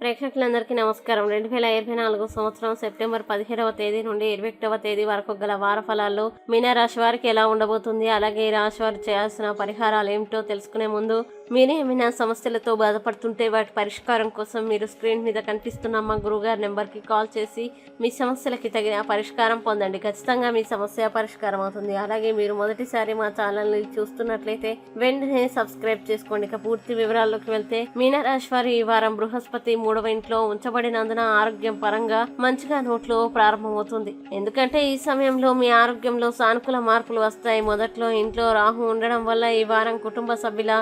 ప్రేక్షకులందరికీ నమస్కారం. రెండు వేల ఇరవై నాలుగు సంవత్సరం సెప్టెంబర్ పదిహేడవ తేదీ నుండి ఇరవై ఒకటవ తేదీ వరకు గల వార ఫలాలు మీనా రాశి వారికి ఎలా ఉండబోతుంది? అలాగే ఈ రాశి వారు చేయాల్సిన పరిహారాలు ఏమిటో తెలుసుకునే ముందు మీరే ఏమైనా సమస్యలతో బాధపడుతుంటే వాటి పరిష్కారం కోసం మీరు స్క్రీన్ మీద కనిపిస్తున్న మా గురుగారి నెంబర్కి కాల్ చేసి మీ సమస్యలకి తగిన పరిష్కారం పొందండి. ఖచ్చితంగా మీ సమస్య పరిష్కారం అవుతుంది. అలాగే మీరు మొదటిసారి మా ఛానల్ని చూస్తున్నట్లయితే వెంటనే సబ్స్క్రైబ్ చేసుకోండి. ఇక పూర్తి వివరాల్లోకి వెళ్తే మీనరాశి వారి ఈ వారం బృహస్పతి మూడవ ఇంట్లో ఉంచబడినందున ఆరోగ్యం పరంగా మంచిగా నోట్లో ప్రారంభమవుతుంది. ఎందుకంటే ఈ సమయంలో మీ ఆరోగ్యంలో సానుకూల మార్పులు వస్తాయి. మొదట్లో ఇంట్లో రాహు ఉండడం వల్ల ఈ వారం కుటుంబ సభ్యుల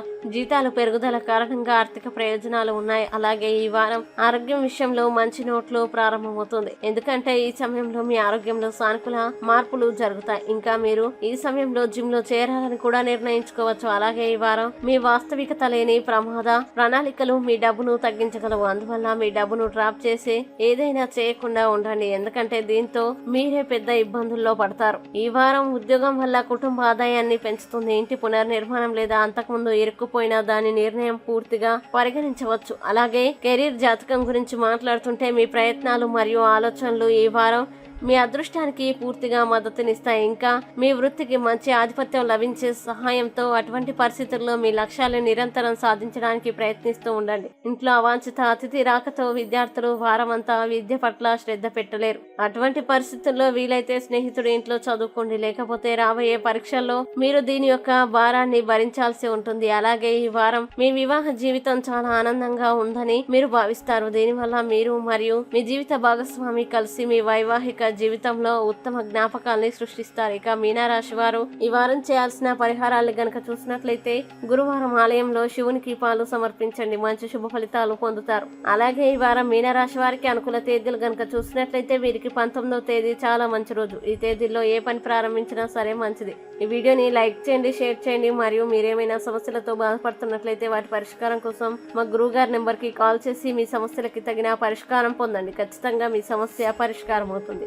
జీతాలు పెరుగుదల కారణంగా ఆర్థిక ప్రయోజనాలు ఉన్నాయి. అలాగే ఈ వారం ఆరోగ్యం విషయంలో మంచి నోట్లు ప్రారంభమవుతుంది. ఎందుకంటే ఈ సమయంలో మీ ఆరోగ్యంలో సానుకూల మార్పులు జరుగుతాయి. ఇంకా మీరు ఈ సమయంలో జిమ్లో చేరాలని కూడా నిర్ణయించుకోవచ్చు. అలాగే ఈ వారం మీ వాస్తవికత లేని ప్రమాద ప్రణాళికలు మీ డబ్బును తగ్గించగలవు. అందువల్ల మీ డబ్బును డ్రాప్ చేసి ఏదైనా చేయకుండా ఉండండి. ఎందుకంటే దీంతో మీరే పెద్ద ఇబ్బందుల్లో పడతారు. ఈ వారం ఉద్యోగం వల్ల కుటుంబ ఆదాయాన్ని పెంచుతుంది. ఇంటి పునర్నిర్మాణం లేదా అంతకుముందు ఇరుక్కుపోయిన దాని నిర్ణయం పూర్తిగా పరిగణించవచ్చు. అలాగే కెరీర్ జాతకం గురించి మాట్లాడుతుంటే మీ ప్రయత్నాలు మరియు ఆలోచనలు ఈ వారం మీ అదృష్టానికి పూర్తిగా మద్దతునిస్తాయి ఇంకా మీ వృత్తికి మంచి ఆధిపత్యం లభించే సహాయంతో అటువంటి పరిస్థితుల్లో మీ లక్ష్యాలు నిరంతరం సాధించడానికి ప్రయత్నిస్తూ ఉండండి. ఇంట్లో అవాంఛిత అతిథి రాకతో విద్యార్థులు వారమంతా విద్య పట్ల శ్రద్ధ పెట్టలేరు. అటువంటి పరిస్థితుల్లో వీలైతే స్నేహితుడు ఇంట్లో చదువుకోండి. లేకపోతే రాబోయే పరీక్షల్లో మీరు దీని యొక్క భారాన్ని భరించాల్సి ఉంటుంది. అలాగే ఈ వారం మీ వివాహ జీవితం చాలా ఆనందంగా ఉందని మీరు భావిస్తారు. దీనివల్ల మీరు మరియు మీ జీవిత భాగస్వామి కలిసి మీ వైవాహిక జీవితంలో ఉత్తమ జ్ఞాపకాల్ని సృష్టిస్తారు. ఇక మీనారాశి వారు ఈ వారం చేయాల్సిన పరిహారాలు గనక చూసినట్లయితే గురువారం ఆలయంలో శివుని కీపాలు సమర్పించండి. మంచి శుభ ఫలితాలు పొందుతారు. అలాగే ఈ వారం మీనరాశి వారికి అనుకూల తేదీలు గనక చూసినట్లయితే వీరికి పంతొమ్మిదవ తేదీ చాలా మంచి రోజు. ఈ తేదీల్లో ఏ పని ప్రారంభించినా సరే మంచిది. ఈ వీడియోని లైక్ చేయండి షేర్ చేయండి. మరియు మీరేమైనా సమస్యలతో బాధపడుతున్నట్లయితే వాటి పరిష్కారం కోసం మా గురువు గారి నెంబర్కి కాల్ చేసి మీ సమస్యలకి తగిన పరిష్కారం పొందండి. ఖచ్చితంగా మీ సమస్య పరిష్కారం అవుతుంది